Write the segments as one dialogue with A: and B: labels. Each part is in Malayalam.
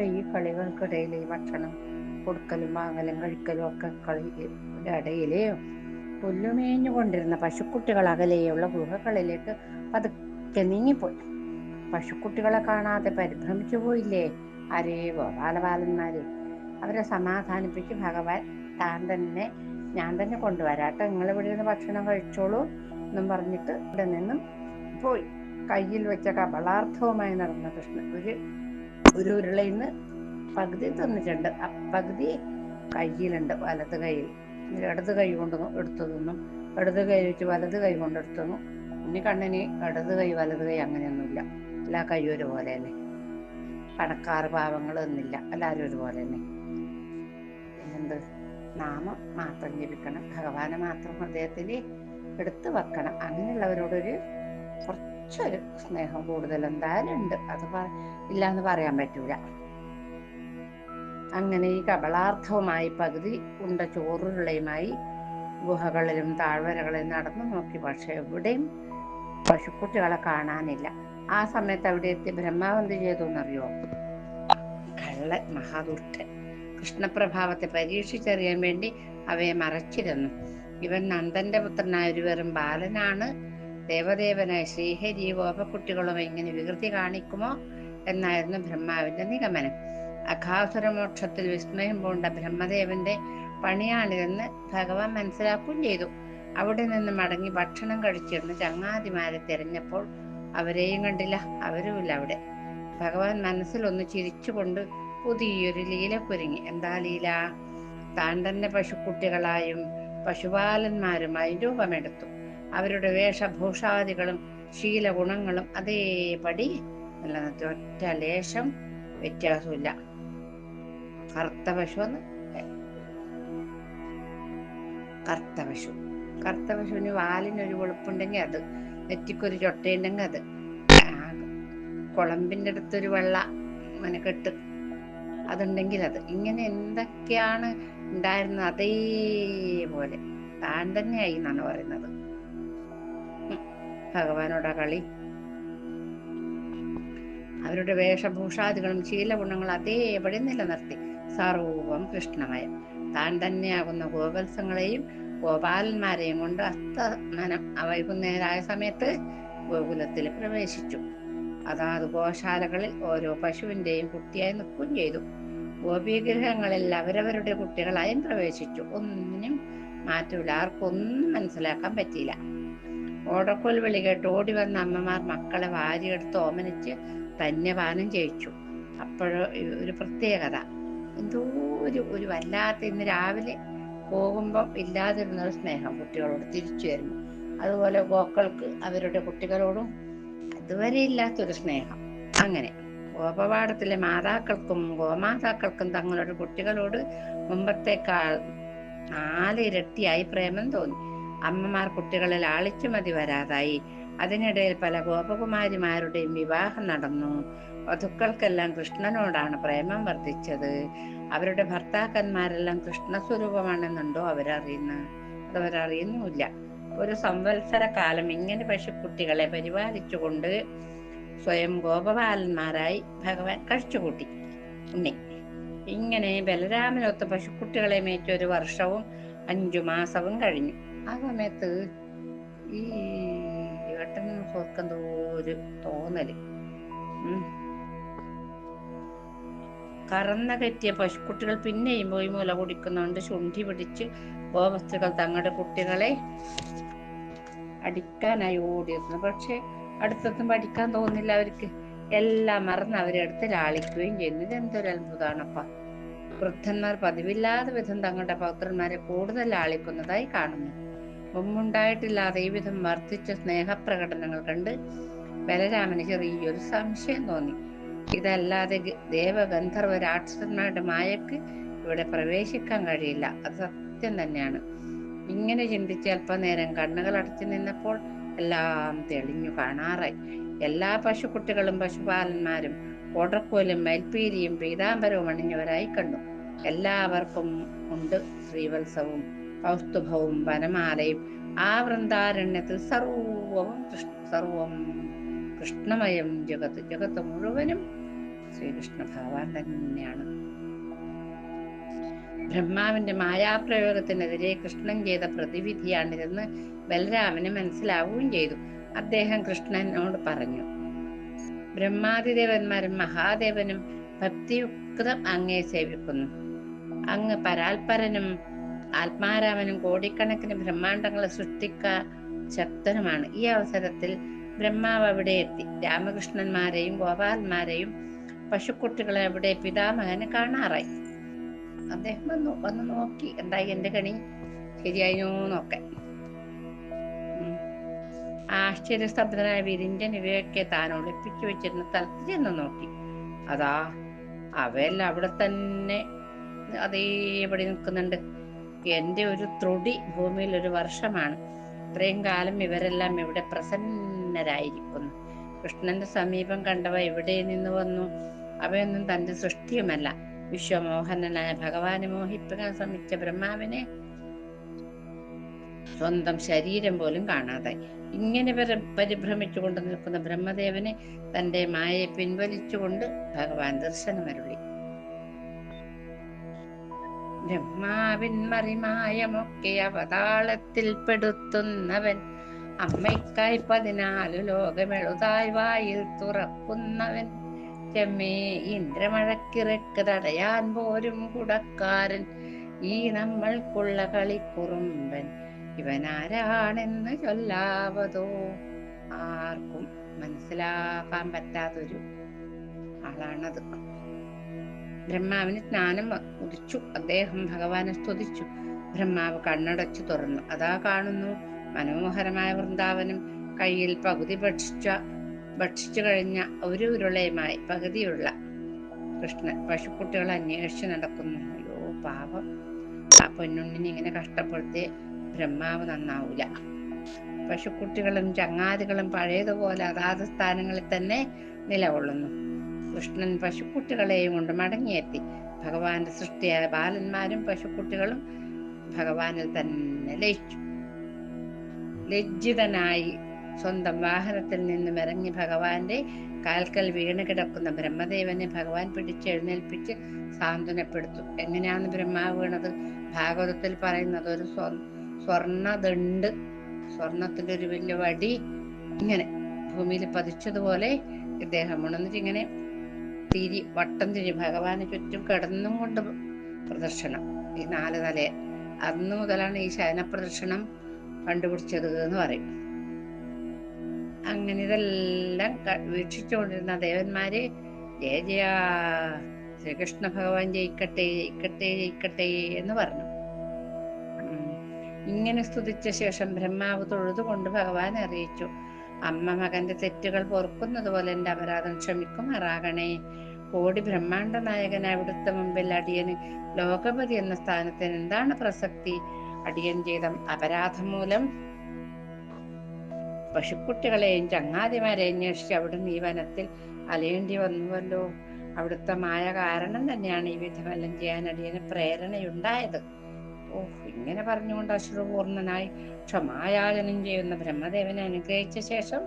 A: അവരുടെ ഈ കളികൾക്കിടയിൽ ഈ ഭക്ഷണം കൊടുക്കലും വാങ്ങലും കഴിക്കലും ഒക്കെ കളിയുടെ ഇടയിലെയോ പുല്ലുമേഞ്ഞു കൊണ്ടിരുന്ന പശുക്കുട്ടികൾ അകലെയുള്ള ഗുഹകളിലേക്ക് പതുക്കെ നീങ്ങിപ്പോയി. പശുക്കുട്ടികളെ കാണാതെ പരിഭ്രമിച്ചു പോയില്ലേ? അരേവോ ബാലബാലന്മാരെ അവരെ സമാധാനിപ്പിച്ച് ഭഗവാൻ താൻ തന്നെ ഞാൻ തന്നെ കൊണ്ടുവരാട്ടെ. നിങ്ങൾ ഇവിടെ നിന്ന് ഭക്ഷണം കഴിച്ചോളൂ എന്നും പറഞ്ഞിട്ട് ഇവിടെ നിന്നും പോയി. കയ്യിൽ വെച്ച കബളാർത്ഥവുമായി നടന്ന കൃഷ്ണൻ ഒരു ഒരു ഉരുളയിന്ന് പകുതി തിന്നിട്ടുണ്ട്. ആ പകുതി കയ്യിലുണ്ട് വലത് കയ്യിൽ. ഇടത് കൈ കൊണ്ട് എടുത്തു തിന്നും. ഇടത് കൈ വെച്ച് വലത് കൈ കൊണ്ട് എടുത്തു തിന്നും. ഇനി കണ്ണിന് ഇടത് കൈ വലത് കൈ അങ്ങനെയൊന്നുമില്ല. എല്ലാ കൈയും ഒരുപോലെ തന്നെ. പണക്കാർ പാവങ്ങളൊന്നുമില്ല എല്ലാവരും ഒരുപോലെ തന്നെ. പിന്നെന്ത്? നാമം മാത്രം ജപിക്കണം. ഭഗവാനെ മാത്രം ഹൃദയത്തിൽ എടുത്തു വെക്കണം. അങ്ങനെയുള്ളവരോടൊരു കുറച്ചൊരു സ്നേഹം കൂടുതൽ എന്തായാലും ഉണ്ട്. അത് ഇല്ലാന്ന് പറയാൻ പറ്റൂല. അങ്ങനെ ഈ കബളാർത്ഥവുമായി പകുതി ഉണ്ട ചോറുരുളയുമായി ഗുഹകളിലും താഴ്വരകളിലും നടന്നു നോക്കി. പക്ഷെ എവിടെയും പശുക്കുട്ടികളെ കാണാനില്ല. ആ സമയത്ത് അവിടെ എത്തി ബ്രഹ്മാവ് എന്ത് ചെയ്തു എന്നറിയോ? കള്ള മഹാദുഷ്ടൻ. കൃഷ്ണപ്രഭാവത്തെ പരീക്ഷിച്ചറിയാൻ വേണ്ടി അവയെ മറച്ചിരുന്നു. ഇവൻ നന്ദന്റെ പുത്രനായ ഒരു വെറും ബാലനാണ്. ദേവദേവനായ ശ്രീഹരി ഗോപക്കുട്ടികളും എങ്ങനെ വികൃതി കാണിക്കുമോ എന്നായിരുന്നു ബ്രഹ്മാവിന്റെ നിഗമനം. അഘാസുരമോക്ഷത്തിൽ വിസ്മയം പൂണ്ട ബ്രഹ്മദേവന്റെ പണിയാണിതെന്ന് ഭഗവാൻ മനസ്സിലാക്കുകയും ചെയ്തു. അവിടെ നിന്ന് മടങ്ങി ഭക്ഷണം കഴിച്ചിരുന്ന ചങ്ങാതിമാരെ തിരഞ്ഞപ്പോൾ അവരെയും കണ്ടില്ല അവരുമില്ല അവിടെ. ഭഗവാൻ മനസ്സിലൊന്ന് ചിരിച്ചുകൊണ്ട് പുതിയൊരു ലീല കുരുങ്ങി. എന്താ ലീല? താൻ തന്നെ പശുക്കുട്ടികളായും പശുപാലന്മാരുമായി രൂപമെടുത്തു. അവരുടെ വേഷഭൂഷാദികളും ശീലഗുണങ്ങളും അതേപടി നിലനിർത്തി ഒറ്റ ലേശം വ്യത്യാസമില്ല. കറുത്ത പശു എന്ന് കറുത്ത പശു കറുത്ത പശുവിന് വാലിനൊരു വെളുപ്പുണ്ടെങ്കിൽ അത് നെറ്റിക്കൊരു ചൊട്ടയുണ്ടെങ്കിൽ അത്. കുളമ്പിന്റെ അടുത്തൊരു വെള്ള മനക്കെട്ട് അതുണ്ടെങ്കിൽ അത്. ഇങ്ങനെ എന്തൊക്കെയാണ് ഉണ്ടായിരുന്നത്? അതേപോലെ. താൻ തന്നെയായി എന്നാണ് പറയുന്നത്. ഭഗവാനോടാ കളി. അവരുടെ വേഷഭൂഷാദികളും ശീലഗുണങ്ങളും അതേപടി നിലനിർത്തി. സർവം കൃഷ്ണമയം. താൻ തന്നെയാകുന്ന ഗോവത്സങ്ങളെയും ഗോപാലന്മാരെയും കൊണ്ട് അസ്തമനം. വൈകുന്നേരമായ സമയത്ത് ഗോകുലത്തിൽ പ്രവേശിച്ചു. അതാത് ഗോശാലകളിൽ ഓരോ പശുവിന്റെയും കുട്ടിയായി നിൽക്കുകയും ചെയ്തു. ഗോപീഗ്രഹങ്ങളിൽ അവരവരുടെ കുട്ടികളായും പ്രവേശിച്ചു. ഒന്നിനും മാറ്റമില്ല. ആർക്കൊന്നും മനസ്സിലാക്കാൻ പറ്റിയില്ല. ഓടക്കോൽ വിളി കേട്ട് ഓടി വന്ന അമ്മമാർ മക്കളെ വാരിയെടുത്ത് ഓമനിച്ച് ധന്യപാനം ചെയ്യിച്ചു. അപ്പോഴോ ഒരു പ്രത്യേകത. എന്തോ ഒരു ഒരു വല്ലാത്ത ഇന്ന് രാവിലെ പോകുമ്പം ഇല്ലാതിരുന്ന ഒരു സ്നേഹം കുട്ടികളോട് തിരിച്ചു വരുന്നു. അതുപോലെ ഗോക്കൾക്ക് അവരുടെ കുട്ടികളോടും അതുവരെ ഇല്ലാത്തൊരു സ്നേഹം. അങ്ങനെ ഗോപപാഠത്തിലെ മാതാക്കൾക്കും ഗോമാതാക്കൾക്കും തങ്ങളുടെ കുട്ടികളോട് മുമ്പത്തേക്കാൾ നാലിരട്ടിയായി പ്രേമം തോന്നി. അമ്മമാർ കുട്ടികളിൽ ആളിച്ചുമതി വരാതായി. അതിനിടയിൽ പല ഗോപകുമാരിമാരുടെയും വിവാഹം നടന്നു. വധുക്കൾക്കെല്ലാം കൃഷ്ണനോടാണ് പ്രേമം വർദ്ധിച്ചത്. അവരുടെ ഭർത്താക്കന്മാരെല്ലാം കൃഷ്ണ സ്വരൂപമാണെന്നുണ്ടോ അവരറിയുന്നത് അതവരറിയുന്നുമില്ല. ഒരു സംവത്സര കാലം ഇങ്ങനെ പശുക്കുട്ടികളെ പരിപാലിച്ചുകൊണ്ട് സ്വയം ഗോപപാലന്മാരായി ഭഗവാൻ കഴിച്ചുകൂട്ടി. ഉണ്ണി ഇങ്ങനെ ബലരാമനൊത്ത് പശുക്കുട്ടികളെ മേച്ചൊരു വർഷവും അഞ്ചു മാസവും കഴിഞ്ഞു. ആ സമയത്ത് ഈ ഏട്ടൻ ഓർക്കെന്തോ ഒരു തോന്നൽ. കറന്ന കെറ്റിയ പശുക്കുട്ടികൾ പിന്നെയും പോയി മുല കുടിക്കുന്നുണ്ട്. ശുണ്ഠി പിടിച്ച് ഗോവസ്തുക്കൾ തങ്ങളുടെ കുട്ടികളെ അടിക്കാനായി ഓടിയിരുന്നു പക്ഷെ അടുത്തൊന്നും പഠിക്കാൻ തോന്നില്ല അവർക്ക്. എല്ലാം മറന്ന് അവരെടുത്ത് ലാളിക്കുകയും ചെയ്യുന്നു. ഇതെന്തൊരു അത്ഭുതമാണപ്പ വൃദ്ധന്മാർ പതിവില്ലാതെ വിധം തങ്ങളുടെ പൗത്രന്മാരെ കൂടുതൽ ലാളിക്കുന്നതായി കാണുന്നു. മുമ്പുണ്ടായിട്ടില്ലാതെ ഈ വിധം വർദ്ധിച്ച സ്നേഹപ്രകടനങ്ങൾ കണ്ട് ബലരാമന് ചെറിയൊരു സംശയം തോന്നി. ഇതല്ലാതെ ദേവഗന്ധർവ രാക്ഷസന്മാരുടെ മായക്ക് ഇവിടെ പ്രവേശിക്കാൻ കഴിയില്ല. അത് സത്യം തന്നെയാണ്. ഇങ്ങനെ ചിന്തിച്ച് അല്പനേരം കണ്ണുകൾ അടച്ചു നിന്നപ്പോൾ എല്ലാം തെളിഞ്ഞു കാണാറായി. എല്ലാ പശുക്കുട്ടികളും പശുപാലന്മാരും ഓടക്കോലും മൽപ്പീരിയും പീതാംബരവും അണിഞ്ഞവരായി കണ്ടു. എല്ലാവർക്കും ഉണ്ട് ശ്രീവത്സവും. കൗസ്തുഭവും വനമാലയും ആ വൃന്ദാരണ്യത്തിൽ സർവവും സർവം കൃഷ്ണമയം ജഗത്ത് ജഗത്ത് മുഴുവനും ശ്രീകൃഷ്ണ ഭഗവാൻ തന്നെയാണ്. ബ്രഹ്മാവിന്റെ മായാപ്രയോഗത്തിനെതിരെ കൃഷ്ണൻ ചെയ്ത പ്രതിവിധിയാണിതെന്ന് ബലരാമന് മനസ്സിലാവുകയും ചെയ്തു. അദ്ദേഹം കൃഷ്ണനോട് പറഞ്ഞു ബ്രഹ്മാതിദേവന്മാരും മഹാദേവനും ഭക്തിയുക്തം അങ്ങേ സേവിക്കുന്നു. അങ്ങ് പരാൽപരനും ആത്മാരാമനും കോടിക്കണക്കിന് ബ്രഹ്മാണ്ടങ്ങളെ സൃഷ്ടിക്കാൻ ശക്തനുമാണ്. ഈ അവസരത്തിൽ ബ്രഹ്മാവ് അവിടെ എത്തി. രാമകൃഷ്ണന്മാരെയും ഗോപാലന്മാരെയും പശുക്കുട്ടികളെ അവിടെ പിതാമഹന് കാണാറായി. അദ്ദേഹം വന്നു. വന്ന് നോക്കി. എന്തായി എന്റെ കണി? ശരിയായോ നോക്കെ. ആശ്ചര്യസ്തബ്ധനായ വിരിഞ്ചൻ ഇവയൊക്കെ താൻ ഒളിപ്പിച്ചു വെച്ചിരുന്ന സ്ഥലത്ത് ചെന്ന് നോക്കി. അതാ അവയെല്ലാം അവിടെ തന്നെ അതേപടി നിൽക്കുന്നുണ്ട്. എന്റെ ഒരു ത്രുടി ഭൂമിയിൽ ഒരു വർഷമാണ്. ഇത്രയും കാലം ഇവരെല്ലാം ഇവിടെ പ്രസന്നരായിരിക്കുന്നു. കൃഷ്ണന്റെ സമീപം കണ്ടവ എവിടെ നിന്ന് വന്നു? അവയൊന്നും തന്റെ സൃഷ്ടിയുമല്ല. വിശ്വമോഹനനായ ഭഗവാനെ മോഹിപ്പിക്കാൻ ശ്രമിച്ച ബ്രഹ്മാവിനെ സ്വന്തം ശരീരം പോലും കാണാതെ ഇങ്ങനെ വരെ പരിഭ്രമിച്ചുകൊണ്ട് നിൽക്കുന്ന ബ്രഹ്മദേവനെ തന്റെ മായയെ പിൻവലിച്ചുകൊണ്ട് ഭഗവാൻ ദർശനമരുളി. ബ്രഹ്മാവിൻ മറിമായമൊക്കെ അവതാളത്തിൽ പെടുത്തുന്നവൻ അമ്മയ്ക്കായി പതിനാലു ലോകമെഴുതായി വായിൽ തുറക്കുന്നവൻ. ചെമ്മേ ഇന്ദ്രമഴക്കിറക്ക് തടയാൻ പോരും കുടക്കാരൻ. ഈ നമ്മൾക്കുള്ള കളിക്കുറുമ്പൻ ഇവനാരാണെന്ന് ചൊല്ലാവതോ? ആർക്കും മനസ്സിലാക്കാൻ പറ്റാത്തൊരു ആളാണത്. ബ്രഹ്മാവിന് സ്നാനം ഉദിച്ചു. അദ്ദേഹം ഭഗവാനെ സ്തുതിച്ചു. ബ്രഹ്മാവ് കണ്ണടച്ചു തുറന്നു. അതാ കാണുന്നു മനോഹരമായ വൃന്ദാവനം. കയ്യിൽ പകുതി ഭക്ഷിച്ച ഭക്ഷിച്ചു കഴിഞ്ഞ ഒരു ഉരുളയുമായി പകുതിയുള്ള കൃഷ്ണൻ. പശുക്കുട്ടികൾ അന്വേഷിച്ച് നടക്കുന്നു. അയ്യോ പാപം ആ പൊന്നുണ്ണിനെ ഇങ്ങനെ കഷ്ടപ്പെടുത്തി ബ്രഹ്മാവ് നന്നാവൂല. പശുക്കുട്ടികളും ചങ്ങാതികളും പഴയതുപോലെ അതാത് സ്ഥാനങ്ങളിൽ തന്നെ നിലകൊള്ളുന്നു. കൃഷ്ണൻ പശുക്കുട്ടികളെയും കൊണ്ട് മടങ്ങിയെത്തി. ഭഗവാന്റെ സൃഷ്ടിയായ ബാലന്മാരും പശുക്കുട്ടികളും ഭഗവാനിൽ തന്നെ ലയിച്ചു. ലജ്ജിതനായി സ്വന്തം വാഹനത്തിൽ നിന്നും ഇറങ്ങി ഭഗവാന്റെ കാൽക്കൽ വീണ് കിടക്കുന്ന ബ്രഹ്മദേവനെ ഭഗവാൻ പിടിച്ചെഴുന്നേൽപ്പിച്ച് സാന്ത്വനപ്പെടുത്തും. എങ്ങനെയാണ് ബ്രഹ്മാവ് വീണത്? ഭാഗവതത്തിൽ പറയുന്നത് ഒരു സ്വർ സ്വർണദണ്ട് സ്വർണത്തിന്റെ ഒരു വലിയ വടി ഇങ്ങനെ ഭൂമിയിൽ പതിച്ചതുപോലെ ഇദ്ദേഹം ഉണർന്നിട്ട് ഇങ്ങനെ തിരി വട്ടം തിരി ഭഗവാന് ചുറ്റും കിടന്നും കൊണ്ട് പ്രദർശനം ഈ നാല് തല അന്ന് മുതലാണ് ഈ ശയന പ്രദർശനം കണ്ടുപിടിച്ചത് എന്ന് പറയും. അങ്ങനെ ഇതെല്ലാം വീക്ഷിച്ചുകൊണ്ടിരുന്ന ദേവന്മാര് ജയ ജയ ശ്രീകൃഷ്ണ ഭഗവാൻ ജയിക്കട്ടെ ജയിക്കട്ടെ ജയിക്കട്ടെ എന്ന് പറഞ്ഞു. ഇങ്ങനെ സ്തുതിച്ച ശേഷം ബ്രഹ്മാവ് തൊഴുതുകൊണ്ട് ഭഗവാൻ അറിയിച്ചു. അമ്മ മകന്റെ തെറ്റുകൾ പൊറുക്കുന്നത് പോലെ എന്റെ അപരാധം ക്ഷമിക്കുമാറാകണേ. കോടി ബ്രഹ്മാണ്ട നായകൻ അവിടുത്തെ മുമ്പിൽ അടിയന് ലോകപതി എന്ന സ്ഥാനത്തിന് എന്താണ് പ്രസക്തി? അടിയൻ ചെയ്ത അപരാധം മൂലം പശുക്കുട്ടികളെയും ചങ്ങാതിമാരെയും അന്വേഷിച്ച് അവിടുന്ന് ഈ വനത്തിൽ അലയേണ്ടി വന്നുവല്ലോ. അവിടുത്തെ മായ കാരണം തന്നെയാണ് ഈ വിധമെല്ലാം ചെയ്യാൻ അടിയന് പ്രേരണയുണ്ടായത്. ഓ ഇങ്ങനെ പറഞ്ഞുകൊണ്ട് അശ്രുപൂർണനായി ക്ഷമായാചനം ചെയ്യുന്ന ബ്രഹ്മദേവനെ അനുഗ്രഹിച്ച ശേഷം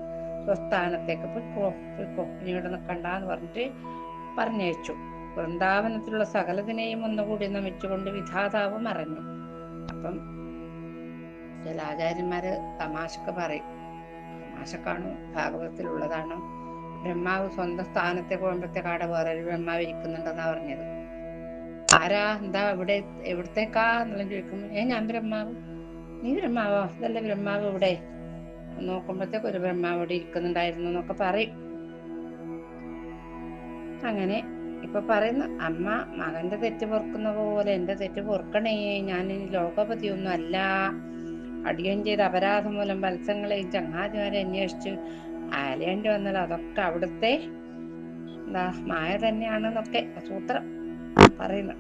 A: സ്വസ്ഥാനത്തേക്ക് പൊയ്ക്കോ പൊയ്ക്കോ ഇനി ഇവിടെ നിൽക്കണ്ടെന്ന് പറഞ്ഞിട്ട് പറഞ്ഞയച്ചു. വൃന്ദാവനത്തിലുള്ള സകലതിനെയും ഒന്നുകൂടി നമിച്ചുകൊണ്ട് വിധാതാവ് മറഞ്ഞു. അപ്പം ചില ആചാര്യന്മാര് തമാശക്ക് പറയും തമാശക്കാണോ? ഭാഗവതത്തിലുള്ളതാണോ? ബ്രഹ്മാവ് സ്വന്തം സ്ഥാനത്തെ പോകുമ്പോഴത്തേക്കാടെ വേറൊരു ബ്രഹ്മാവ് ഇരിക്കുന്നുണ്ടെന്നാ പറഞ്ഞത്. ആരാ? എന്താ ഇവിടെ എവിടത്തേക്കാ എന്നെല്ലാം ചോദിക്കും ഏ ഞാൻ ബ്രഹ്മാവ്. നീ ബ്രഹ്മാവോ? ഇതല്ല ബ്രഹ്മാവ് ഇവിടെ? നോക്കുമ്പോഴത്തേക്ക് ഒരു ബ്രഹ്മാവ് ഇവിടെ ഇരിക്കുന്നുണ്ടായിരുന്നു എന്നൊക്കെ പറയും. അങ്ങനെ ഇപ്പൊ പറയുന്നു അമ്മ മകന്റെ തെറ്റ് പൊറുക്കുന്ന പോലെ എന്റെ തെറ്റ് പൊറുക്കണേ. ഞാൻ ഇനി ലോകപതി ഒന്നും അല്ല. അടിയം ചെയ്ത അപരാധം മൂലം മത്സ്യങ്ങളെയും ചങ്ങാതിമാരെ അന്വേഷിച്ച്. അലയേണ്ടി വന്നാൽ അതൊക്കെ അവിടുത്തെ എന്താ മായ തന്നെയാണെന്നൊക്കെ സൂത്രം. പറയുന്നു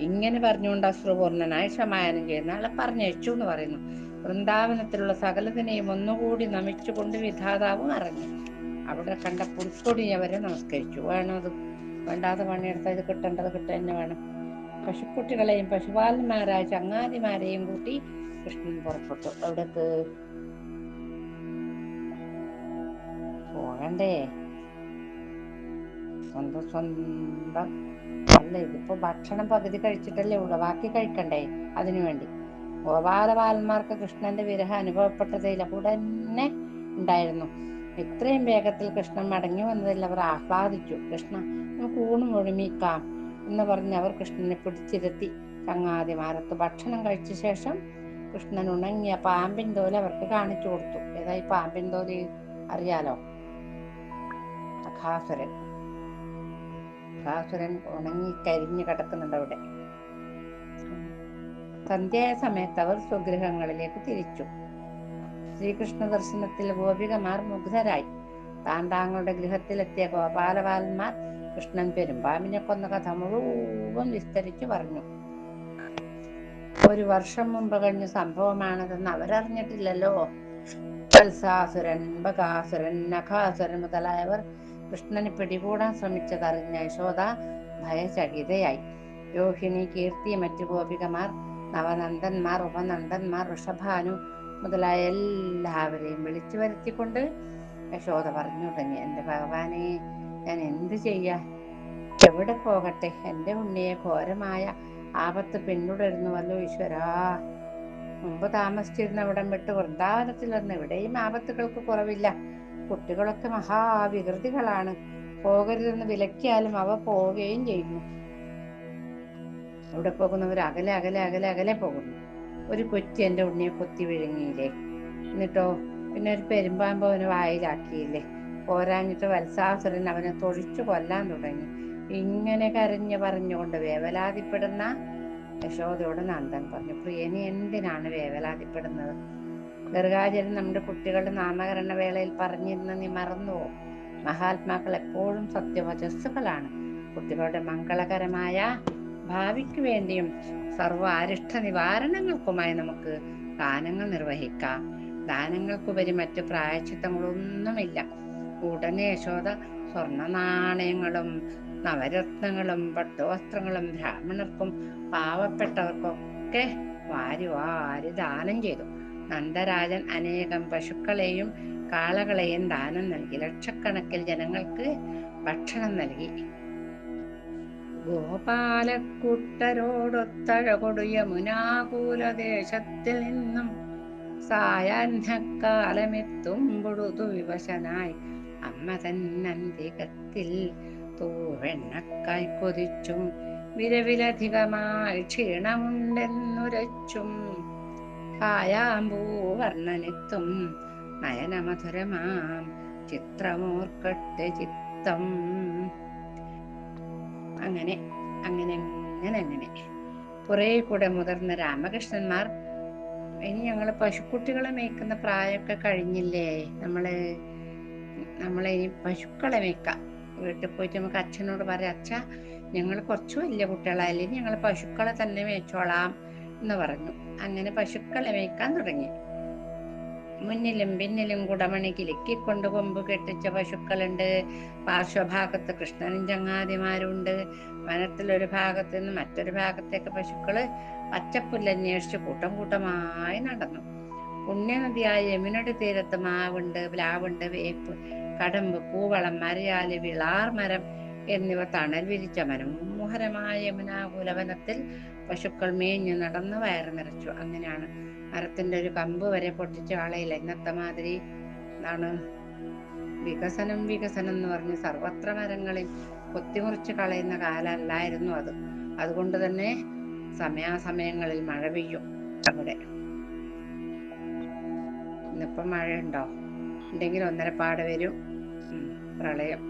A: ഇങ്ങനെ പറഞ്ഞുകൊണ്ട് അശ്രുപൂർണനായ ക്ഷമായനം ചെയ്യുന്ന ആളെ പറഞ്ഞയച്ചു എന്ന് പറയുന്നു. വൃന്ദാവനത്തിലുള്ള സകലതിനെയും ഒന്നുകൂടി നമിച്ചുകൊണ്ട് വിധാതാവും അറിഞ്ഞു. അവിടെ കണ്ട പുൽക്കൊടി അവരെ നമസ്കരിച്ചു. വേണം അത് വേണ്ടാതെ പണിയെടുത്താൽ ഇത് കിട്ടേണ്ടത് കിട്ടുക തന്നെ വേണം. പശുക്കുട്ടികളെയും പശുപാലന്മാരായ ചങ്ങാതിമാരെയും കൂട്ടി കൃഷ്ണൻ പുറപ്പെട്ടു. അവിടേക്ക് പോകണ്ടേ? സ്വന്തം സ്വന്തം അല്ല ഇതിപ്പോ ഭക്ഷണം പകുതി കഴിച്ചിട്ടല്ലേ ഉള്ളു. ബാക്കി കഴിക്കണ്ടേ? അതിനു വേണ്ടി. ഗോപാലബാലന്മാർക്ക് കൃഷ്ണന്റെ വിരഹം അനുഭവപ്പെട്ടതിൽ ഉടനെ ഉണ്ടായിരുന്നു. ഇത്രയും വേഗത്തിൽ കൃഷ്ണൻ മടങ്ങി വന്നതിൽ അവർ ആഹ്ലാദിച്ചു. കൃഷ്ണ നമുക്ക് ഊണ് മുഴുമിക്കാം എന്ന് പറഞ്ഞ് അവർ കൃഷ്ണനെ പിടിച്ചിരുത്തി. ചങ്ങാതിമാരത്ത് ഭക്ഷണം കഴിച്ച ശേഷം കൃഷ്ണൻ ഉണങ്ങിയ പാമ്പിൻ തോൽ അവർക്ക് കാണിച്ചു കൊടുത്തു. ഏതായി പാമ്പിൻ തോൽ അറിയാലോ? അഖാസുരൻ അഖാസുരൻ ഉണങ്ങി കരിഞ്ഞു കിടക്കുന്നുണ്ട് അവിടെ. സന്ധ്യായ സമയത്ത് അവർ സ്വഗൃഹങ്ങളിലേക്ക് തിരിച്ചു. ശ്രീകൃഷ്ണ ദർശനത്തിൽ ഗോപികമാർ മുഗ്ധരായി. താൻ ഗൃഹത്തിലെത്തിയ ഗോപാലബാലന്മാർ കൃഷ്ണൻ പെരുമ്പാമ്പിനെ കൊന്ന കഥ മുഴുവൻ വിസ്തരിച്ചു പറഞ്ഞു. ഒരു വർഷം മുമ്പ് കഴിഞ്ഞ സംഭവമാണതെന്ന് അവരറിഞ്ഞിട്ടില്ലല്ലോ. വത്സാസുരൻ ബകാസുരൻ നഖാസുരൻ മുതലായവർ കൃഷ്ണനെ പിടികൂടാൻ ശ്രമിച്ചതറിഞ്ഞ യശോദ ഭയചകിതയായി. രോഹിണി കീർത്തി മറ്റു ഗോപികമാർ നവനന്ദന്മാർ ഉപനന്ദന്മാർ ഋഷഭാനു മുതലായ എല്ലാവരെയും വിളിച്ചു വരുത്തിക്കൊണ്ട് യശോദ പറഞ്ഞു തുടങ്ങി. എന്റെ ഭഗവാനെ ഞാൻ എന്തു ചെയ്യാ? എവിടെ പോകട്ടെ? എന്റെ ഉണ്ണിയെ ഘോരമായ ആപത്ത് പിന്തുടരുന്നുവല്ലോ ഈശ്വരാ. മുമ്പ് താമസിച്ചിരുന്ന ഇവിടം വിട്ട് വൃന്ദാവനത്തിൽ വന്ന് ഇവിടെയും ആപത്തുകൾക്ക് കുറവില്ല. കുട്ടികളൊക്കെ മഹാവികൃതികളാണ്. പോകരുതെന്ന് വിലക്കിയാലും അവ പോവുകയും ചെയ്യുന്നു. അവിടെ പോകുന്നവർ അകലെ അകലെ അകലെ അകലെ പോകുന്നു. ഒരു കൊച്ചി എന്റെ ഉണ്ണിയെ കൊത്തി വിഴുങ്ങിയില്ലേ? എന്നിട്ടോ പിന്നെ ഒരു പെരുമ്പാമ്പ് അവന് വായിലാക്കിയില്ലേ? പോരാഞ്ഞിട്ട് വത്സാസുരൻ അവനെ തൊഴിച്ചു കൊല്ലാൻ തുടങ്ങി. ഇങ്ങനെ കരഞ്ഞു പറഞ്ഞുകൊണ്ട് വേവലാതിപ്പെടുന്ന യശോദയോട് നന്ദൻ പറഞ്ഞു പ്രിയനി എന്തിനാണ് വേവലാതിപ്പെടുന്നത്? ഗർഗാചരൻ നമ്മുടെ കുട്ടികളുടെ നാമകരണ വേളയിൽ പറഞ്ഞിരുന്ന നീ മറന്നുവോ മഹാത്മാക്കൾ എപ്പോഴും സത്യവചസ്സുകളാണ് കുട്ടികളുടെ മംഗളകരമായ ഭാവിക്ക് വേണ്ടിയും സർവ അരിഷ്ട നിവാരണങ്ങൾക്കുമായി നമുക്ക് ദാനങ്ങൾ നിർവഹിക്കാം. ദാനങ്ങൾക്കുപരി മറ്റു പ്രായച്ചിത്തങ്ങളൊന്നുമില്ല. ഉടനെ യശോദ സ്വർണ നാണയങ്ങളും നവരത്നങ്ങളും പട്ടുവസ്ത്രങ്ങളും ബ്രാഹ്മണർക്കും പാവപ്പെട്ടവർക്കും ഒക്കെ വാരി വാരി ദാനം ചെയ്തു. നന്ദരാജൻ അനേകം പശുക്കളെയും കാളകളെയും ദാനം നൽകി. ലക്ഷക്കണക്കിൽ ജനങ്ങൾക്ക് ഭക്ഷണം നൽകി. ഗോപാലക്കുട്ടരോടൊത്തഴകൊടു യമുനാകൂലദേശത്തിൽ നിന്നും സായാഹ്നക്കാലമെത്തുമ്പൊഴുതു വിവശനായി. അമ്മ തന്നന്തികത്തിൽ തൂവെണ്ണക്കായി കൊതിച്ചും വിരവിലധികമായി ക്ഷീണമുണ്ടെന്നുരച്ചും കായാമ്പൂവർണനെത്തും നയനമധുരമാം ചിത്രമോർക്കട്ടെ ചിത്തം. അങ്ങനെ അങ്ങനെ അങ്ങനെ അങ്ങനെ. കുറെ കൂടെ മുതിർന്ന രാമകൃഷ്ണന്മാർ ഇനി ഞങ്ങൾ പശുക്കുട്ടികളെ മേയ്ക്കുന്ന പ്രായമൊക്കെ കഴിഞ്ഞില്ലേ? നമ്മൾ നമ്മളെ ഇനി പശുക്കളെ മേയ്ക്കാം. വീട്ടിൽ പോയിട്ട് നമുക്ക് അച്ഛനോട് പറയാം അച്ഛ ഞങ്ങൾ കുറച്ച് വലിയ കുട്ടികളായാലും ഞങ്ങൾ പശുക്കളെ തന്നെ മേച്ചോളാം എന്ന് പറഞ്ഞു. അങ്ങനെ പശുക്കളെ മേയ്ക്കാൻ തുടങ്ങി. മുന്നിലും പിന്നിലും കുടമണി കിലുക്കിക്കൊണ്ട് കൊമ്പ് കെട്ടിച്ച പശുക്കളുണ്ട്. പാർശ്വഭാഗത്ത് കൃഷ്ണനും ചങ്ങാതിമാരുണ്ട്. വനത്തിലൊരു ഭാഗത്ത് നിന്ന് മറ്റൊരു ഭാഗത്തേക്ക് പശുക്കൾ പച്ചപ്പുല്ലന്വേഷിച്ച് കൂട്ടം കൂട്ടമായി നടന്നു. പുണ്യനദിയായ യമുനയുടെ തീരത്ത് മാവുണ്ട് പ്ലാവുണ്ട് വേപ്പ് കടമ്പ് കൂവളം മരയാൽ വിളാർ മരം എന്നിവ തണൽ വിരിച്ച മനോഹരമായ യമുനാകുലവനത്തിൽ പശുക്കൾ മേഞ്ഞു നടന്ന് വയറ് നിറച്ചു അങ്ങനെയാണ് മരത്തിന്റെ ഒരു കമ്പ് വരെ പൊട്ടിച്ച ആളയില്ല ഇന്നത്തെ മാതിരി ആണ് വികസനം വികസനം എന്ന് പറഞ്ഞ് സർവത്ര മരങ്ങളിൽ കൊത്തിമുറിച്ച് കളയുന്ന കാലമല്ലായിരുന്നു അത്. അതുകൊണ്ട് തന്നെ സമയാസമയങ്ങളിൽ മഴ പെയ്യും അവിടെ. ഇന്നിപ്പം മഴയുണ്ടോ ഉണ്ടെങ്കിൽ ഒന്നരപ്പാട് വരും. പ്രളയം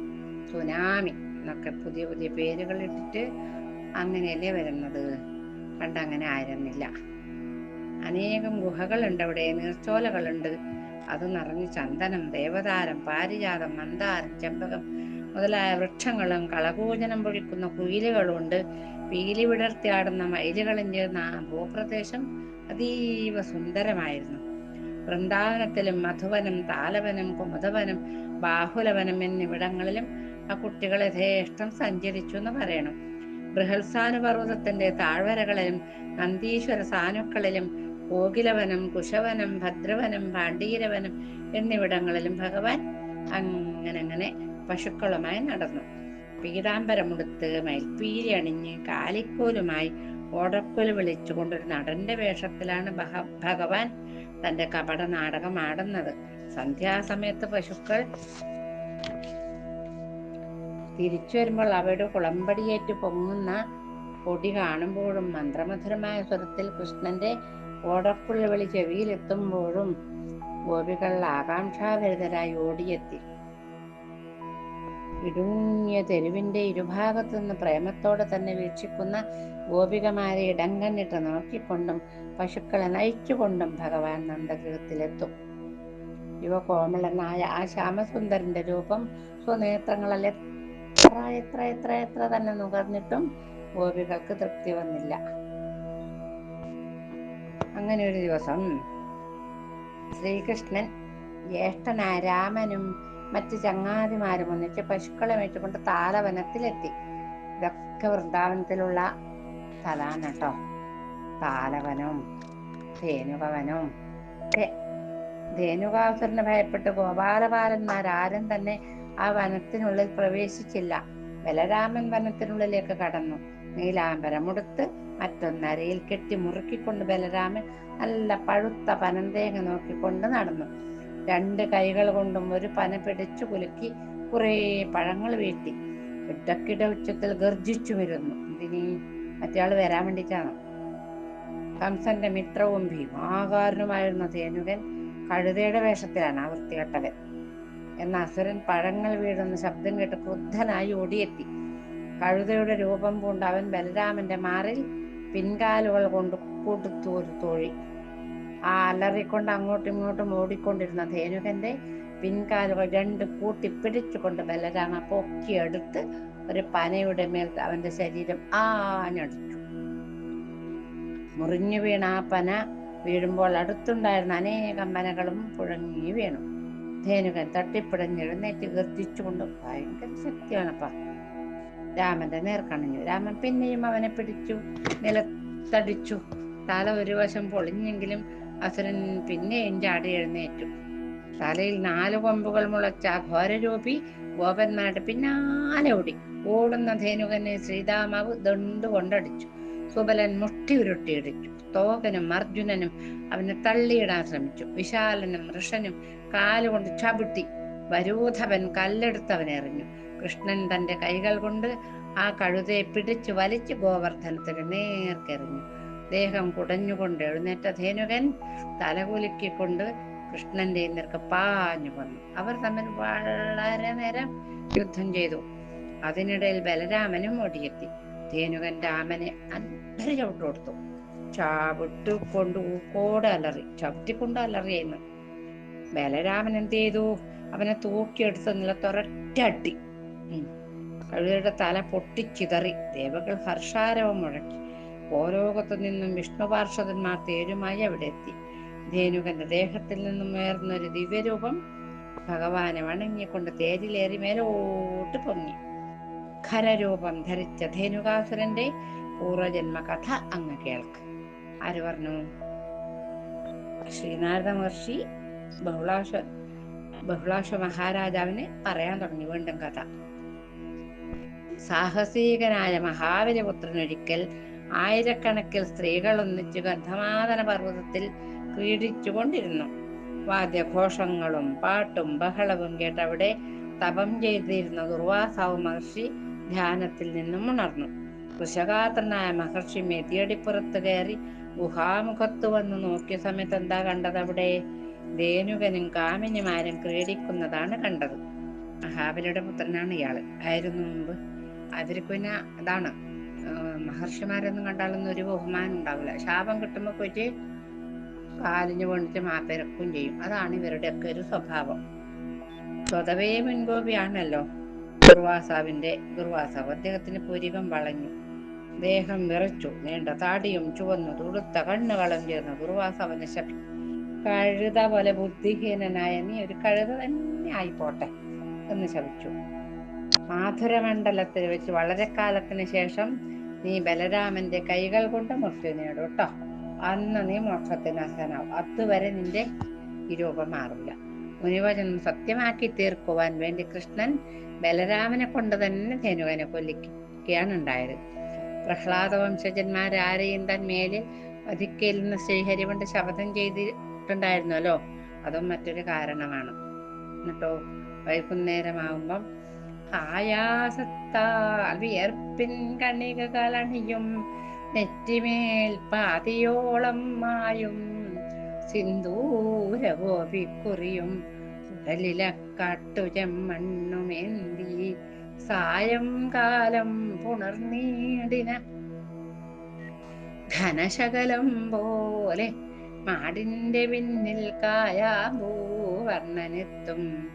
A: സുനാമി. എന്നൊക്കെ പുതിയ പുതിയ പേരുകൾ ഇട്ടിട്ട് അങ്ങനെയല്ലേ വരുന്നത്. പണ്ടങ്ങനെ ആയിരുന്നില്ല. അനേകം ഗുഹകളുണ്ട് അവിടെ നീർച്ചോലകളുണ്ട്. അത് നിറഞ്ഞ് ചന്ദനം ദേവതാരം പാരിജാതം മന്ദാരം ചെമ്പകം മുതലായ വൃക്ഷങ്ങളും കളകൂജനം പൊഴിക്കുന്ന കുയിലുകളുണ്ട്. പീലി വിടർത്തിയാടുന്ന മയിലുകളും ചേർന്ന ആ ഭൂപ്രദേശം അതീവ സുന്ദരമായിരുന്നു. വൃന്ദാവനത്തിലും മധുവനം താലവനം കുമുദവനം ബാഹുലവനം എന്നിവിടങ്ങളിലും ആ കുട്ടികൾ യഥേഷ്ടം സഞ്ചരിച്ചു എന്ന് പറയണം. ബൃഹൽസാനു പർവതത്തിന്റെ താഴ്വരകളിലും നന്ദീശ്വര സാനുക്കളിലും കോകിലവനം കുശവനം ഭദ്രവനം പാണ്ഡീരവനം എന്നിവിടങ്ങളിലും ഭഗവാൻ അങ്ങനെ അങ്ങനെ പശുക്കളുമായി നടന്നു. പീതാംബരമുടുത്ത് മയിൽപ്പീലി അണിഞ്ഞ് കാലിക്കോലുമായി ഓടക്കോൽ വിളിച്ചുകൊണ്ടൊരു നടന്റെ വേഷത്തിലാണ് ഭഗ ഭഗവാൻ തന്റെ കപട നാടകം ആടുന്നത്. സന്ധ്യാസമയത്ത് പശുക്കൾ തിരിച്ചു വരുമ്പോൾ അവയുടെ കുളമ്പടിയേറ്റ് പൊങ്ങുന്ന പൊടി കാണുമ്പോഴും മന്ത്രമധുരമായ സ്വരത്തിൽ കൃഷ്ണന്റെ ഓടക്കുള്ള വിളി ചെവിയിലെത്തുമ്പോഴും ഗോപികൾ ആകാംക്ഷാഭരിതരായി ഓടിയെത്തി. ഇടുങ്ങിയ തെരുവിന്റെ ഇരുഭാഗത്തു നിന്ന് പ്രേമത്തോടെ തന്നെ വീക്ഷിക്കുന്ന ഗോപികമാരെ ഇടം കണ്ണിട്ട് നോക്കിക്കൊണ്ടും പശുക്കളെ നയിച്ചുകൊണ്ടും ഭഗവാൻ നന്ദഗൃഹത്തിലെത്തും. യുവകോമളനായ ആ ശ്യാമസുന്ദരന്റെ രൂപം സ്വനേത്രങ്ങളിൽ എത്ര എത്ര എത്ര തന്നെ നുകർന്നിട്ടും ഗോപികൾക്ക് തൃപ്തി വന്നില്ല. അങ്ങനെ ഒരു ദിവസം ശ്രീകൃഷ്ണൻ ജ്യേഷ്ഠനായ രാമനും മറ്റ് ചങ്ങാതിമാരും ഒന്നിച്ച് പശുക്കളെ മേറ്റുകൊണ്ട് താലവനത്തിലെത്തി. ഇതൊക്കെ വൃന്ദാവനത്തിലുള്ള സ്ഥലമാണ് കേട്ടോ. ധേനുകവനവും ധേനുകാസുരനെ ധേനുകാസുരന് ഭയപ്പെട്ട് ഗോപാലപാലന്മാരാരും തന്നെ ആ വനത്തിനുള്ളിൽ പ്രവേശിച്ചില്ല. ബലരാമൻ വനത്തിനുള്ളിലേക്ക് കടന്നു. നീലാംബരമുടുത്ത് മറ്റൊന്നരയിൽ കെട്ടി മുറുക്കിക്കൊണ്ട് ബലരാമൻ നല്ല പഴുത്ത പനന്തേങ്ങ നോക്കിക്കൊണ്ട് നടന്നു. രണ്ട് കൈകൾ കൊണ്ടും ഒരു പന പിടിച്ചു കുലുക്കി കുറേ പഴങ്ങൾ വീട്ടി. ഇടക്കിട ഉച്ചത്തിൽ ഗർജിച്ചു വരുന്നു ഇതിനി മറ്റയാൾ വരാൻ വേണ്ടിയിട്ടാണ്? കംസന്റെ മിത്രവും ഭീമാകാരനുമായിരുന്ന തേനുകൻ കഴുതയുടെ വേഷത്തിലാണ് ആ വൃത്തികെട്ടവൻ എന്ന അസുരൻ പഴങ്ങൾ വീഴുന്ന ശബ്ദം കേട്ട് ക്രുദ്ധനായി ഓടിയെത്തി കഴുതയുടെ രൂപം പൂണ്ട് അവൻ ബലരാമന്റെ മാറിൽ പിൻകാലുകൾ കൊണ്ട് കൂട്ടുത്തു ഒരു തോഴി. ആ അലറിക്കൊണ്ട് അങ്ങോട്ടും ഇങ്ങോട്ടും ഓടിക്കൊണ്ടിരുന്ന ധേനുകന്റെ പിൻകാലുകൾ രണ്ട് കൂട്ടി പിടിച്ചുകൊണ്ട് ബലരാമ പൊക്കിയെടുത്ത് ഒരു പനയുടെ മേൽ അവന്റെ ശരീരം ആഞ്ഞടിച്ചു. മുറിഞ്ഞു വീണ ആ പന വീഴുമ്പോൾ അടുത്തുണ്ടായിരുന്ന അനേകം പനകളും പുഴങ്ങി വീണു. ധേനുകൻ തട്ടിപ്പിടഞ്ഞെഴുന്നേറ്റ് ഗർജിച്ചുകൊണ്ട് ഭയങ്കര ശക്തിയാണപ്പ. രാമന്റെ നേർക്കണഞ്ഞു രാമൻ പിന്നെയും അവനെ പിടിച്ചു നിലത്തടിച്ചു. തല ഒരു വശം പൊളിഞ്ഞെങ്കിലും അസുരൻ പിന്നെയും ചാടി എഴുന്നേറ്റു. തലയിൽ നാല് കൊമ്പുകൾ മുളച്ച ഘോരരൂപി ഗോപന്മാരുടെ പിന്നാലെ ഓടി. ഓടുന്ന ധേനുകനെ ശ്രീതാമാവ് ദണ്ട് കൊണ്ടടിച്ചു. സുബലൻ മുട്ടി ഉരുട്ടിയിടിച്ചു തോകനും അർജുനനും അവനെ തള്ളിയിടാൻ ശ്രമിച്ചു. വിശാലനും ഋഷനും കാലുകൊണ്ട് ചവിട്ടി വരൂധവൻ കല്ലെടുത്തവനെ എറിഞ്ഞു. കൃഷ്ണൻ തന്റെ കൈകൾ കൊണ്ട് ആ കഴുതയെ പിടിച്ചു വലിച്ചു ഗോവർദ്ധനത്തിന് നേർക്കെറിഞ്ഞു. ദേഹം കുടഞ്ഞുകൊണ്ട് എഴുന്നേറ്റ ധേനുകൻ തലകുലുക്കിക്കൊണ്ട് കൃഷ്ണന്റെ നേർക്ക് പാഞ്ഞു വന്നു. അവർ തമ്മിൽ വളരെ നേരം യുദ്ധം ചെയ്തു. അതിനിടയിൽ ബലരാമനും ഓടിയെത്തി ധേനുകൻ രാമനെ ചവിട്ട് കൊടുത്തു. ചവിട്ട് കൊണ്ട് ഊക്കോടെ അലറി ചവിട്ടിക്കൊണ്ട് അലറിയെന്ന് ബലരാമൻ എന്ത് ചെയ്തു? അവനെ തൂക്കിയെടുത്ത് നിലത്തൊരൊറ്റ അടി. കഴുതയുടെ തല പൊട്ടിച്ചിതറി. ദേവകൾ ഹർഷാരവം മുഴക്കി. ഓരോകത്തു നിന്നും വിഷ്ണു പാർഷദന്മാർ തേരുമായി അവിടെ എത്തി. ധേനുകന്റെ ദേഹത്തിൽ നിന്നും ഉയർന്ന ഒരു ദിവ്യരൂപം ഭഗവാനെ വണങ്ങിക്കൊണ്ട് തേരിലേറി മേലോട്ട് പൊങ്ങി. ഖരരൂപം ധരിച്ച ധേനുകാസുരന്റെ പൂർവജന്മ കഥ അങ്ങ് കേൾക്ക്. ആര് പറഞ്ഞു? ശ്രീനാരദ മഹർഷി ബഹുളാശ ബഹുളാശ മഹാരാജാവിന് പറയാൻ തുടങ്ങി വീണ്ടും കഥ. സാഹസികനായ മഹാബലിപുത്രനൊരിക്കൽ ആയിരക്കണക്കിൽ സ്ത്രീകൾ ഒന്നിച്ച് ഗന്ധമാതന പർവതത്തിൽ ക്രീഡിച്ചുകൊണ്ടിരുന്നു. വാദ്യഘോഷങ്ങളും പാട്ടും ബഹളവും കേട്ടവിടെ തപം ചെയ്തിരുന്ന ദുർവാസാവ് മഹർഷി ധ്യാനത്തിൽ നിന്നും ഉണർന്നു. കൃഷകാത്രനായ മഹർഷി മെതിയടിപ്പുറത്ത് കയറി ഗുഹാമുഖത്ത് വന്ന് നോക്കിയ സമയത്ത് എന്താ കണ്ടത് അവിടെ? ധേനുകനും കാമിനിമാരും ക്രീഡിക്കുന്നതാണ് കണ്ടത്. മഹാബലിയുടെ പുത്രനാണ് ഇയാൾ ആയിരുന്നു മുമ്പ്. അവർക്ക് പിന്നെ അതാണ് മഹർഷിമാരൊന്നും കണ്ടാലൊന്നും ഒരു ബഹുമാനം ഉണ്ടാവില്ല. ശാപം കിട്ടുമ്പോ പോയിട്ട് കാലിഞ്ഞു കൊണ്ടിട്ട് മാപ്പിറക്കുകയും ചെയ്യും. അതാണ് ഇവരുടെയൊക്കെ ഒരു സ്വഭാവം. സ്വതവേ മുൻകോപിയാണല്ലോ ദുർവാസാവിന്റെ ദുർവാസാവ് അദ്ദേഹത്തിന് പൂരികം വളഞ്ഞു. ദേഹം വിറച്ചു നീണ്ട താടിയും ചുവന്നു തുടുത്ത കണ്ണുകളും ചേർന്ന് ദുർവാസാവിനെ ശപി. കഴുത പോലെ ബുദ്ധിഹീനനായ നീ ഒരു കഴുത തന്നെ ആയിപ്പോട്ടെ എന്ന് ശപിച്ചു. മാധുരമണ്ഡലത്തിൽ വെച്ച് വളരെ കാലത്തിന് ശേഷം നീ ബലരാമന്റെ കൈകൾ കൊണ്ട് മൃത്യു നേടും കേട്ടോ അന്ന് നീ മോക്ഷത്തിന് അർഹനാവും. അതുവരെ നിന്റെ ഈ രൂപം മാറില്ല. മുനിവചനം സത്യമാക്കി തീർക്കുവാൻ വേണ്ടി കൃഷ്ണൻ ബലരാമനെ കൊണ്ട് തന്നെ ധനുവനെ കൊല്ലിക്കുകയാണ് ഉണ്ടായത്. പ്രഹ്ലാദ വംശജന്മാരാരെയും തന്മേലിൽ ശ്രീഹരി കൊണ്ട് ശപഥം ചെയ്തിട്ടുണ്ടായിരുന്നല്ലോ. അതും മറ്റൊരു കാരണമാണ്. എന്നിട്ടോ വൈകുന്നേരമാകുമ്പം ആയാസത്താൽ വിയർപ്പിൻ കണികകളണിയും നെറ്റിമേൽ പാതിയോളം മായും സിന്ദൂരഗോപിക്കുറിയും ഉടലില കാട്ടുചെമ്മണ്ണുമേന്തി സായം കാലം പുണർനീടിന ഘനശകലം പോലെ മാടിന്റെ പിന്നിൽ കായാഭൂവർണനെത്തും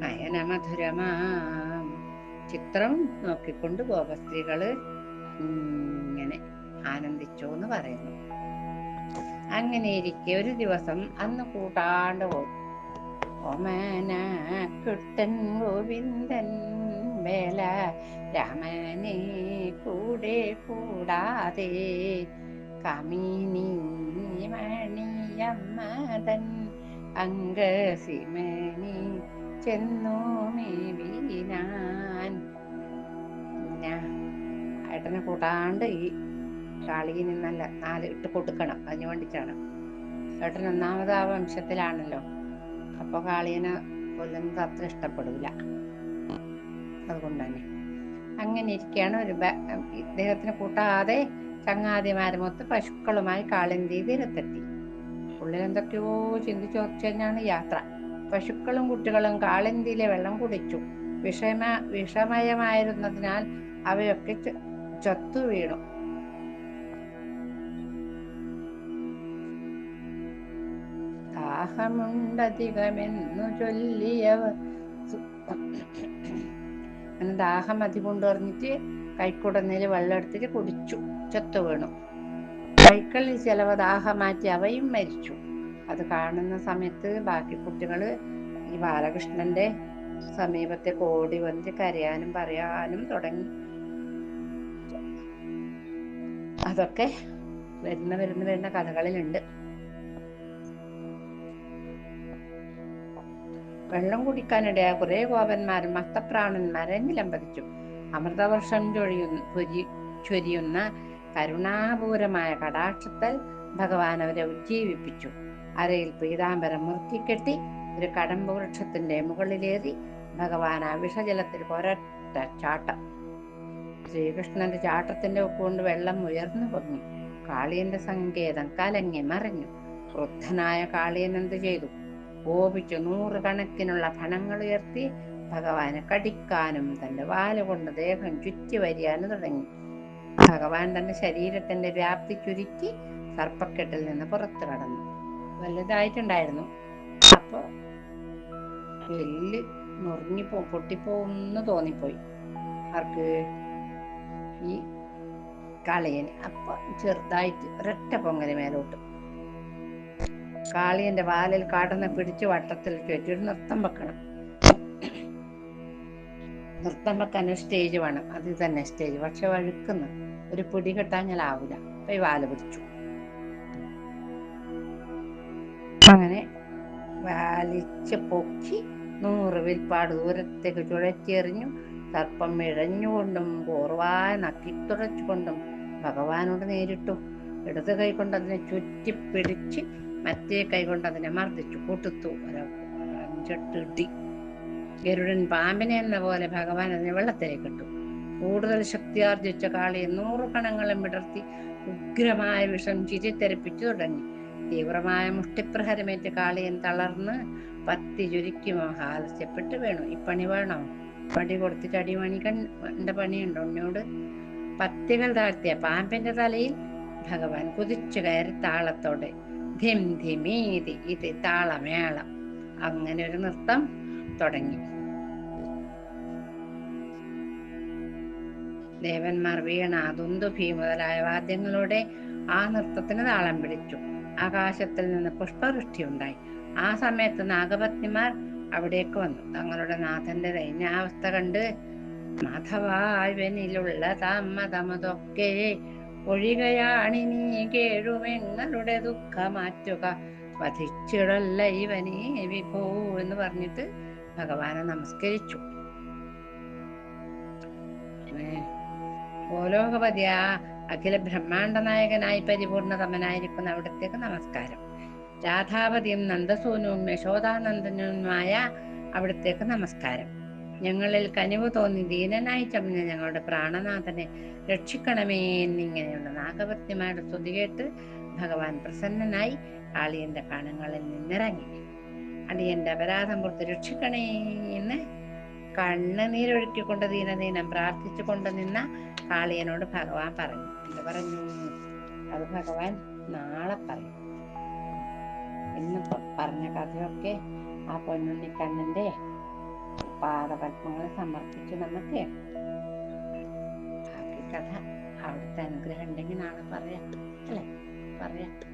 A: നയനമധുരമാം. ചിത്രം നോക്കിക്കൊണ്ട് ഗോപസ്ത്രീകൾ ഇങ്ങനെ ആനന്ദിച്ചു എന്ന് പറയുന്നു. അങ്ങനെ ഇരിക്കെ ഒരു ദിവസം അന്ന് കൂട്ടാണ്ട് പോയി. ഓമന കുട്ടൻ ഗോവിന്ദൻ വേല രാമനെ കൂടെ കൂടാതെ കമിനി മണിയമ്മതൻ അംഗസിമണി ചെന്നു കൂട്ടാണ്ട് ഈ കാളിയിൽ നിന്നല്ല നാല് ഇട്ട് കൊടുക്കണം. അതിന് വേണ്ടിയിട്ടാണ്. ഏട്ടൻ ഒന്നാമത് വംശത്തിലാണല്ലോ. അപ്പൊ കാളിയനെ കൊല്ലുന്നത് അത്ര ഇഷ്ടപ്പെടില്ല അതുകൊണ്ട് തന്നെ അങ്ങനെ ഇരിക്കുകയാണ് ഒരു ഇദ്ദേഹത്തിന് കൂട്ടാതെ ചങ്ങാതിമാരുമൊത്ത് പശുക്കളുമായി കാളിന്തി തീരത്തെത്തി എന്തൊക്കെയോ ചിന്തിച്ചോർച്ച് തന്നെയാണ് യാത്ര. പശുക്കളും കുട്ടികളും കാളിന്തിയിലെ വെള്ളം കുടിച്ചു. വിഷമ വിഷമയമായിരുന്നതിനാൽ അവയൊക്കെ ചത്തു വീണു. ദാഹമുണ്ടധികമെന്നു ചൊല്ലിയവർ അങ്ങനെ ദാഹം അധികം പറഞ്ഞിട്ട് കൈക്കുടന്നേൽ വെള്ളം എടുത്തിട്ട് കുടിച്ചു. ചത്തു വീണു. കൈക്കളിൽ ചിലവ ദാഹം മാറ്റി അവയും മരിച്ചു. അത് കാണുന്ന സമയത്ത് ബാക്കി കുട്ടികൾ ഈ ബാലകൃഷ്ണന്റെ സമീപത്തെ കോടി വന്ന് കരയാനും പറയാനും തുടങ്ങി. അതൊക്കെ വരുന്ന വരുന്ന വരുന്ന കഥകളിലുണ്ട്. വെള്ളം കുടിക്കാനിടയായ കുറെ ഗോപന്മാരും മത്തപ്രാണന്മാരെ നിലംപതിച്ചു അമൃതവർഷം ചൊഴിയുന്ന ചൊരിയുന്ന കരുണാപൂരമായ കടാക്ഷത്താൽ ഭഗവാൻ അവരെ ഉജ്ജീവിപ്പിച്ചു. അരയിൽ പീതാംബരം മുറുക്കിക്കെട്ടി ഒരു കടമ്പ വൃക്ഷത്തിന്റെ മുകളിലേറി ഭഗവാൻ ആ വിഷജലത്തിൽ ഒരൊറ്റ ചാട്ടം. ശ്രീകൃഷ്ണന്റെ ചാട്ടത്തിന്റെ ഒക്കുകൊണ്ട് വെള്ളം ഉയർന്നു പൊങ്ങി. കാളിയന്റെ സങ്കേതം കലങ്ങി മറിഞ്ഞു. ക്രുദ്ധനായ കാളിയൻ എന്ത് ചെയ്തു? കോപിച്ചു നൂറുകണക്കിനുള്ള ഫണങ്ങൾ ഉയർത്തി ഭഗവാനെ കടിക്കാനും തന്റെ വാലുകൊണ്ട് ദേഹം ചുറ്റി വരിയാനും തുടങ്ങി. ഭഗവാൻ തന്റെ ശരീരത്തിന്റെ വ്യാപ്തി ചുരുക്കി സർപ്പക്കെട്ടിൽ നിന്ന് പുറത്തു കടന്നു. വലുതായിട്ടുണ്ടായിരുന്നു. അപ്പൊ എല്ല് പോ പൊട്ടിപ്പോന്ന് തോന്നിപ്പോയി. ആർക്ക്? ഈ കളയന് അപ്പൊ ചെറുതായിട്ട് ഒരൊറ്റ പൊങ്ങൽ മേലോട്ട്. കാളിയന്റെ വാലിൽ കാടനെ പിടിച്ച് വട്ടത്തിൽ ചുറ്റി നൃത്തം വെക്കണം. നൃത്തം വെക്കാൻ ഒരു സ്റ്റേജ് വേണം. അത് തന്നെ സ്റ്റേജ് പക്ഷെ വഴുക്കുന്നു. ഒരു പിടി കെട്ടാഞ്ഞാലാവൂല അപ്പൊ ഈ വാൽ പിടിച്ചു. അങ്ങനെ വാലിച്ച് പൊക്കി നൂറ് വിൽപ്പാട് ദൂരത്തേക്ക് ചുഴറ്റിയെറിഞ്ഞു. സർപ്പം ഇഴഞ്ഞുകൊണ്ടും കോർവായ നക്കിത്തുടച്ചുകൊണ്ടും ഭഗവാനോട് നേരിട്ടു. ഇടത് കൈ കൊണ്ട് അതിനെ ചുറ്റിപ്പിടിച്ച് മറ്റേ കൈ കൊണ്ട് അതിനെ മർദ്ദിച്ചു പൊട്ടുത്തു അഞ്ചെട്ടിടി ഗരുഡൻ പാമ്പിനെ എന്ന പോലെ ഭഗവാൻ അതിനെ വെള്ളത്തിലേക്ക് ഇട്ടു. കൂടുതൽ ശക്തി ആർജിച്ച കാളിയെ നൂറു കണങ്ങളും വിടർത്തി ഉഗ്രമായ വിഷം ചിരിത്തെറിപ്പിച്ചു തുടങ്ങി. തീവ്രമായ മുഷ്ടിപ്രഹരമേറ്റ് കാളിയൻ തളർന്ന് പത്തി ചുരുക്കുമോ ആലസ്യപ്പെട്ട് വേണു. ഈ പണി വേണോ? പടി കൊടുത്തിട്ട് അടിമണി കണ്ട പണിയുണ്ടോ ഉണ്ണിയോട് പത്തികൾ താഴ്ത്തിയ പാമ്പിന്റെ തലയിൽ ഭഗവാൻ കുതിച്ചു കയറി താളത്തോടെ ധിം ധിമീതി ഇത് താളമേളം. അങ്ങനെ ഒരു നൃത്തം തുടങ്ങി. ദേവന്മാർ വീണ ദുന്ദുഭി മുതലായ വാദ്യങ്ങളോടെ ആ നൃത്തത്തിന് താളം പിടിച്ചു. ആകാശത്തിൽ നിന്ന് പുഷ്പവൃഷ്ടി ഉണ്ടായി. ആ സമയത്ത് നാഗപത്നിമാർ അവിടേക്ക് വന്നു. തങ്ങളുടെ നാഥന്റെ ദൈന്യാവസ്ഥ കണ്ട് മാധവായവനിലുള്ള താമതമതൊക്കെ ഒഴികയാണിനി കേഴുമെങ്ങളുടെ ദുഃഖമാറ്റുക. വധിച്ചിടല്ല ഇവനെ വിഭോ എന്ന് പറഞ്ഞിട്ട് ഭഗവാനെ നമസ്കരിച്ചു. ഗോലോകപതിയ അഖില ബ്രഹ്മാണ്ട നായകനായി പരിപൂർണതമനായിരിക്കുന്ന അവിടത്തേക്ക് നമസ്കാരം. രാധാപതിയും നന്ദസൂനുവും യശോദാനന്ദനുമായ അവിടത്തേക്ക് നമസ്കാരം. ഞങ്ങളിൽ കനിവ് തോന്നി ദീനനായി ചമഞ്ഞ ഞങ്ങളുടെ പ്രാണനാഥനെ രക്ഷിക്കണമേ എന്നിങ്ങനെയുള്ള നാഗപത്നിമാരുടെ സ്തുതി കേട്ട് ഭഗവാൻ പ്രസന്നനായി കാളിയന്റെ കണങ്ങളിൽ നിന്നിറങ്ങി. അടിയന്റെ അപരാധം പുറത്ത് രക്ഷിക്കണേ എന്ന് കണ്ണുനീരൊഴുക്കിക്കൊണ്ട് ദീനദീനം പ്രാർത്ഥിച്ചു കൊണ്ട് നിന്ന കാളിയനോട് ഭഗവാൻ പറഞ്ഞു. എന്ത് പറഞ്ഞു? അത് ഭഗവാൻ നാളെ പറയും. ഇന്ന് പറഞ്ഞ കഥയൊക്കെ ആ പൊന്നുണ്ണിക്കണ്ണന്റെ പാദപത്മങ്ങൾ സമർപ്പിച്ച് നമുക്ക് ബാക്കി കഥ അവിടുത്തെ അനുഗ്രഹം ഉണ്ടെങ്കിൽ നാളെ പറയാം. അല്ലേ? പറയാം.